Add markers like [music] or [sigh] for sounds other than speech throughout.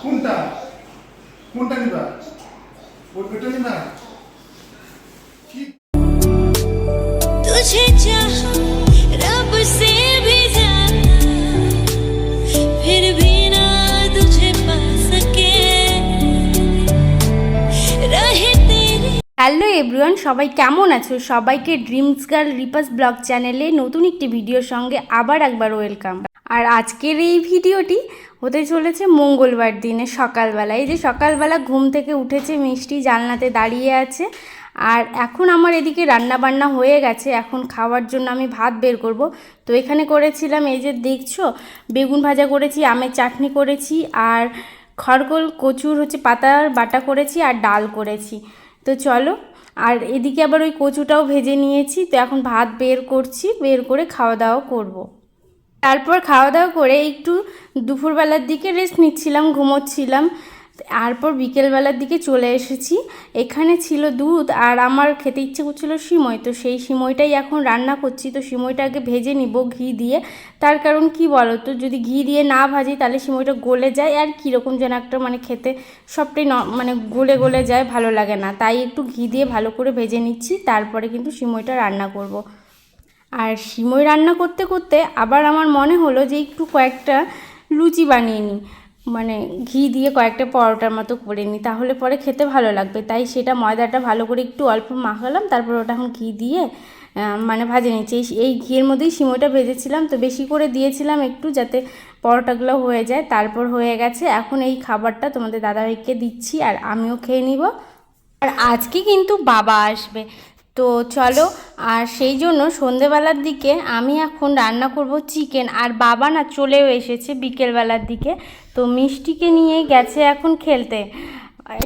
কোনটা কোনটা নিবা ওই ওইটা নিবা কি तुझे चाहा रब से भी ज्यादा फिर भी ना तुझे पा सके रहे तेरे হ্যালো এভরিওয়ান সবাই কেমন আছো সবাইকে ড্রিমস গার্ল রিপাস ব্লগ চ্যানেলে নতুন একটি ভিডিওর সঙ্গে আবার একবার ওয়েলকাম আর আজকের এই ভিডিওটি হতে চলেছে মঙ্গলবার দিনে সকালবেলা এই যে সকালবেলা ঘুম থেকে উঠেছে, মিষ্টি জানলাতে দাঁড়িয়ে আছে। আর এখন আমার এদিকে রান্না বান্না হয়ে গেছে। এখন খাওয়ার জন্য আমি ভাত বের করব। তো এখানে করেছিলাম, এই যে দেখছ, বেগুন ভাজা করেছি, আমের চাটনি করেছি, আর খড়গোল, কচুর হচ্ছে পাতার বাটা করেছি, আর ডাল করেছি। তো চলো, আর এদিকে আবার ওই কচুটাও ভেজে নিয়েছি। তো এখন ভাত বের করছি, বের করে খাওয়া দাওয়া করব। তারপর খাওয়া দাওয়া করে একটু দুপুরবেলার দিকে রেস্ট নিচ্ছিলাম, ঘুমোচ্ছিলাম। তারপর বিকেলবেলার দিকে চলে এসেছি। এখানে ছিল দুধ আর আমার খেতে ইচ্ছে করছিল সিমই। তো সেই সিমইটাই এখন রান্না করছি। তো সিমইটা আগে ভেজে নিব ঘি দিয়ে। তার কারণ কি বলো তো যদি ঘি দিয়ে না ভাজি তাহলে সিমইটা গলে যায় আর কীরকম যেন একটা মানে খেতে সবটাই মানে গলে গলে যায়, ভালো লাগে না। তাই একটু ঘি দিয়ে ভালো করে ভেজে নিচ্ছি। তারপরে কিন্তু সিমইটা রান্না করব। আর সিমই রান্না করতে করতে আবার আমার মনে হলো যে একটু কয়েকটা লুচি বানিয়ে নিই। মানে ঘি দিয়ে কয়েকটা পরোটার মতো করে নিই, তাহলে পরে খেতে ভালো লাগবে। তাই সেটা ময়দাটা ভালো করে একটু অল্প মাখালাম, তারপর ওটা এখন ঘি দিয়ে মানে ভাজে নিচ্ছি। এই ঘিয়ের মধ্যেই সিমইটা ভেজেছিলাম, তো বেশি করে দিয়েছিলাম একটু যাতে পরোটাগুলো হয়ে যায়। তারপর হয়ে গেছে, এখন এই খাবারটা তোমাদের দাদাভাইকে দিচ্ছি আর আমিও খেয়ে নিব। আর আজকে কিন্তু বাবা আসবে তো চলো, আর সেই জন্য সন্ধেবেলার দিকে আমি এখন রান্না করব চিকেন, আর বাবা না চলেও এসেছে বিকেলবেলার দিকে, তো মিষ্টিকে নিয়ে গেছে এখন খেলতে।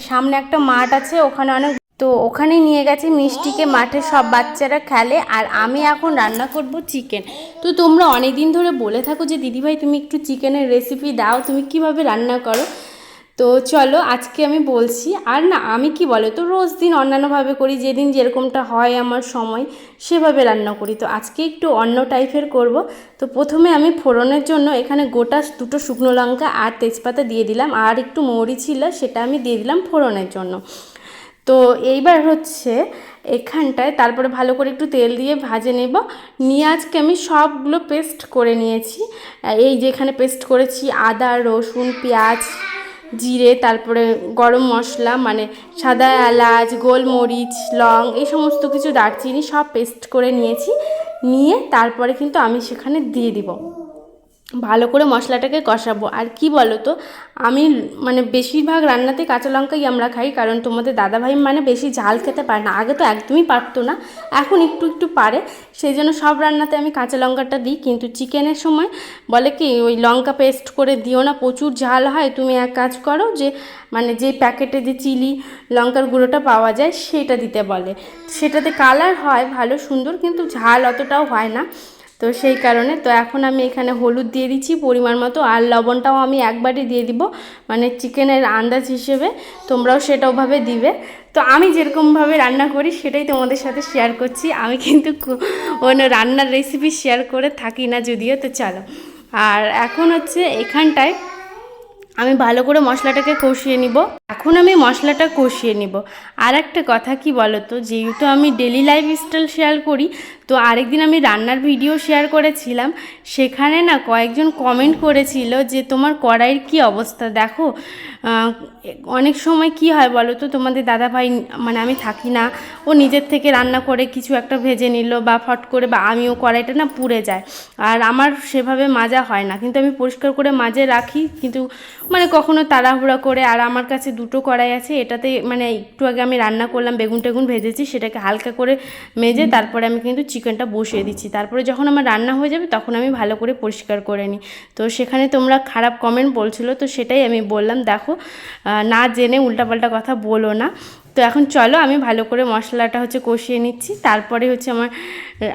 সামনে একটা মাঠ আছে, ওখানে অনেক তো ওখানে নিয়ে গেছে মিষ্টিকে, মাঠে সব বাচ্চারা খেলে, আর আমি এখন রান্না করব চিকেন। তো তোমরা অনেক দিন ধরে বলে থাকো যে, দিদিভাই, তুমি একটু চিকেনের রেসিপি দাও, তুমি কীভাবে রান্না করো? তো চলো আজকে আমি বলছি, আর না, আমি কি বলে তো রোজ দিন অন্যান্যভাবে করি, যেদিন যেরকমটা হয় আমার সময়, সেভাবে রান্না করি। তো আজকে একটু অন্য টাইপের করব। তো প্রথমে আমি ফোড়নের জন্য এখানে গোটা দুটো শুকনো লঙ্কা আর তেজপাতা দিয়ে দিলাম, আর একটু মৌরি ছিল, সেটা আমি দিয়ে দিলাম ফোড়নের জন্য। তো এইবার হচ্ছে এখানটায় তারপরে ভালো করে একটু তেল দিয়ে ভাজে নেব। নিয়ে আজকে আমি সবগুলো পেস্ট করে নিয়েছি। এই যে এখানে পেস্ট করেছি আদা, রসুন, পেঁয়াজ জিরে, তারপরে গরম মশলা মানে সাদা এলাচ, গোলমরিচ, লং, এই সমস্ত কিছু দারচিনি সব পেস্ট করে নিয়েছি। নিয়ে তারপরে কিন্তু আমি সেখানে দিয়ে দিব। ভালো করে মশলাটাকে কষাবো। আর কি বলো তো আমি মানে বেশিরভাগ রান্নাতে কাঁচা লঙ্কাই আমরা খাই, কারণ তোমাদের দাদাভাই মানে বেশি ঝাল খেতে পারে না। আগে তো একদমই পারতো না, এখন একটু একটু পারে। সেই জন্য সব রান্নাতে আমি কাঁচা লঙ্কাটা দিই, কিন্তু চিকেনের সময় বলে কি, ওই লঙ্কা পেস্ট করে দিও না, প্রচুর ঝাল হয়। তুমি এক কাজ করো যে মানে যে প্যাকেটে যে চিলি লঙ্কার গুঁড়োটা পাওয়া যায়, সেটা দিতে বলে। সেটাতে কালার হয় ভালো সুন্দর, কিন্তু ঝাল অতটাও হয় না। তো সেই কারণে তো এখন আমি এখানে হলুদ দিয়ে দিচ্ছি, পরিমাণ মতো, আর লবণটাও আমি একবারই দিয়ে দিব মানে চিকেনের আন্দাজ হিসেবে তোমরাও সেটাওভাবে দিবে। তো আমি যেরকমভাবে রান্না করি সেটাই তোমাদের সাথে শেয়ার করছি, আমি কিন্তু অন্য রান্নার রেসিপি শেয়ার করে থাকি না যদিও, তো চলো। আর এখন হচ্ছে এখানটায় আমি ভালো করে মশলাটাকে কষিয়ে নিব। এখন আমি মশলাটা কষিয়ে নিব। আর একটা কথা কি বলো তো যেহেতু আমি ডেলি লাইফ স্টাইল শেয়ার করি, তো আরেকদিন আমি রান্নার ভিডিও শেয়ার করেছিলাম, সেখানে না কয়েকজন কমেন্ট করেছিল যে, তোমার কড়াইয়ের কি অবস্থা? দেখো অনেক সময় কি হয় বলো তো তোমাদের দাদা ভাই মানে আমি থাকি না, ও নিজের থেকে রান্না করে কিছু একটা ভেজে নিল বা ফট করে বা আমিও কড়াইটা না পুড়ে যায়। আর আমার সেভাবে মাজা হয় না। কিন্তু আমি পরিষ্কার করে মাজে রাখি, কিন্তু মানে কখনো তাড়াহুড়া করে আর আমার কাছে দুটো কড়াই আছে এটাতে মানে একটু আগে আমি রান্না করলাম বেগুন টেগুন ভেজেছি সেটাকে হালকা করে মেজে তারপরে আমি কিন্তু চিকেনটা বসিয়ে দিচ্ছি। তারপরে যখন আমার রান্না হয়ে যাবে তখন আমি ভালো করে পরিষ্কার করে নিই। তো সেখানে তোমরা খারাপ কমেন্ট বলছিলো তো সেটাই আমি বললাম দেখো না জেনে উল্টাপাল্টা কথা বলো না। তো এখন চলো আমি ভালো করে মশলাটা হচ্ছে কষিয়ে নিচ্ছি। তারপরে হচ্ছে আমার,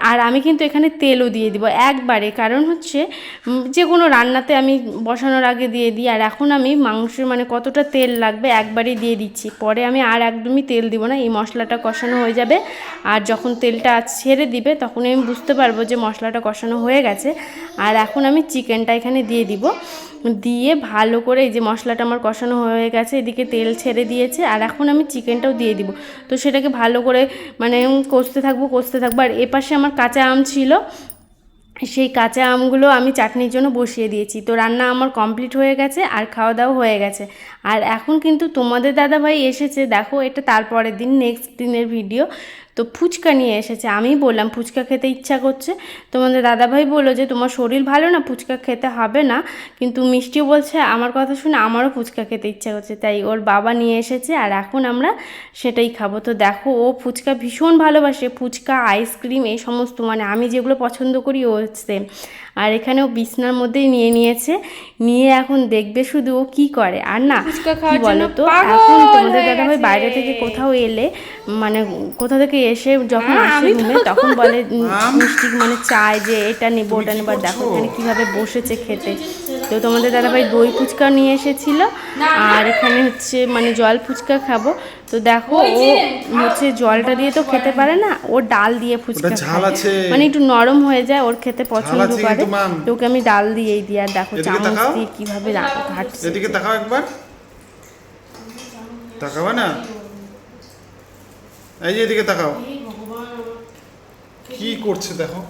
আর আমি কিন্তু এখানে তেলও দিয়ে দিব একবারে। কারণ হচ্ছে যে কোনো রান্নাতে আমি বসানোর আগে দিয়ে দিই। আর এখন আমি মাংসের মানে কতটা তেল লাগবে একবারে দিয়ে দিচ্ছি। পরে আমি আর একদমই তেল দিব না, এই মশলাটা কষানো হয়ে যাবে। আর যখন তেলটা ছেড়ে দিবে তখন আমি বুঝতে পারব যে মশলাটা কষানো হয়ে গেছে। আর এখন আমি চিকেনটা এখানে দিয়ে দিব। দিয়ে ভালো করে এই যে মশলাটা আমার কষানো হয়ে গেছে, এদিকে তেল ছেড়ে দিয়েছে, আর এখন আমি চিকেনটাও দিয়ে দিব। তো সেটাকে ভালো করে মানে কষতে থাকব কষতে থাকব। আর এপাশে আমার কাঁচা আম ছিল, সেই কাঁচা আমগুলো আমি চাটনির জন্য বসিয়ে দিয়েছি। তো রান্না আমার কমপ্লিট হয়ে গেছে আর খাওয়া দাওয়া হয়ে গেছে। আর এখন কিন্তু তোমাদের দাদাভাই এসেছে, দেখো এটা তারপরের দিন নেক্সট দিনের ভিডিও তো ফুচকা নিয়ে এসেছে। আমি বললাম ফুচকা খেতে ইচ্ছা করছে? তোমাদের দাদাভাই বলল যে তোমার শরীর ভালো না ফুচকা খেতে হবে না। কিন্তু মিষ্টিও বলছে আমার কথা শুনে আমারও ফুচকা খেতে ইচ্ছা করছে। তাই ওর বাবা নিয়ে এসেছে আর এখন আমরা সেটাই খাব। তো দেখো ও ফুচকা ভীষণ ভালোবাসে। ফুচকা আইসক্রিম এই সমস্ত মানে আমি যেগুলো পছন্দ করি ও সেম আর এখানে ও বিছনার মধ্যেই নিয়ে নিয়েছে। নিয়ে এখন দেখবে শুধু ও কী করে। আর না বলো তো এখন তোমাদের দাদাভাই বাইরে থেকে কোথাও এলে মানে কোথা থেকে এসে যখন হ্যাঁ, আসে রুমে তখন বলে মিষ্টি মানে চায় যে এটা নেব ওটা নেব আর দেখো এখানে কীভাবে বসেছে খেতে। তো তোমাদের দাদাভাই দই ফুচকা নিয়ে এসেছিল আর এখানে হচ্ছে মানে জল ফুচকা খাব। তো দেখো ও হচ্ছে জলটা দিয়ে তো খেতে পারে না ও ডাল দিয়ে ফুচকা। মানে একটু নরম হয়ে যায় ওর খেতে পছন্দ করে। তো ওকে আমি ডাল দিয়েই দিই আর দেখো চামচ দিয়ে কীভাবে ঘাটছে। এদিকে তাকাও একবার। তাকাবা না? এই যে এদিকে তাকাও। কি করছে দেখো।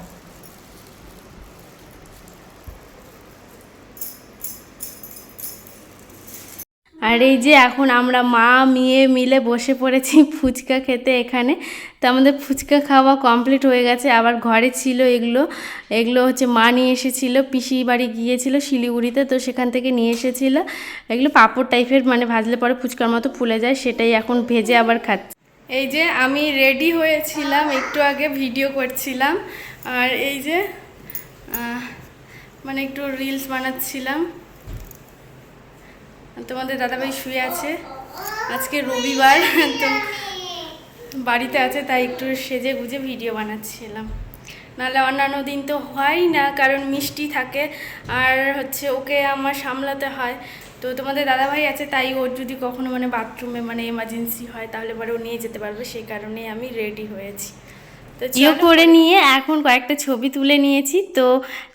আর এই যে এখন আমরা মা, মেয়ে মিলে বসে পড়েছি [laughs] ফুচকা খেতে এখানে। তো আমাদের ফুচকা খাওয়া কমপ্লিট হয়ে গেছে। আবার ঘরে ছিল এগুলো। এগুলো হচ্ছে মা নিয়ে এসেছিল, পিসি বাড়ি গিয়েছিল শিলিগুড়িতে, তো সেখান থেকে নিয়ে এসেছিল। এগুলো পাঁপড় টাইপের মানে ভাজলে পরে ফুচকার মতো ফুলে যায়, সেটাই এখন ভেজে আবার খাচ্ছি। এই যে আমি রেডি হয়েছিলাম, একটু আগে ভিডিও করছিলাম, আর এই যে মানে একটু রিলস বানাচ্ছিলাম। তোমাদের দাদাভাই শুয়ে আছে। আজকে রবিবার, তো বাড়িতে আছে, তাই একটু সেজে গুজে ভিডিও বানাচ্ছিলাম। নাহলে অন্যান্য দিন তো হয় না, কারণ মিষ্টি থাকে, আর হচ্ছে ওকে আমার সামলাতে হয়। তো তোমাদের দাদাভাই আছে তাই ওর যদি কখনো মানে বাথরুমে মানে এমার্জেন্সি হয় তাহলে পরে ও নিয়ে যেতে পারবে সেই কারণে আমি রেডি হয়েছি। তো ইয়ে করে নিয়ে এখন কয়েকটা ছবি তুলে নিয়েছি তো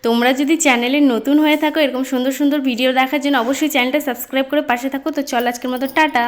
তোমরা যদি চ্যানেলে নতুন হয়ে থাকো এরকম সুন্দর সুন্দর ভিডিও দেখার জন্য অবশ্যই চ্যানেলটা সাবস্ক্রাইব করে পাশে থাকো তো চল আজকের মতো টাটা!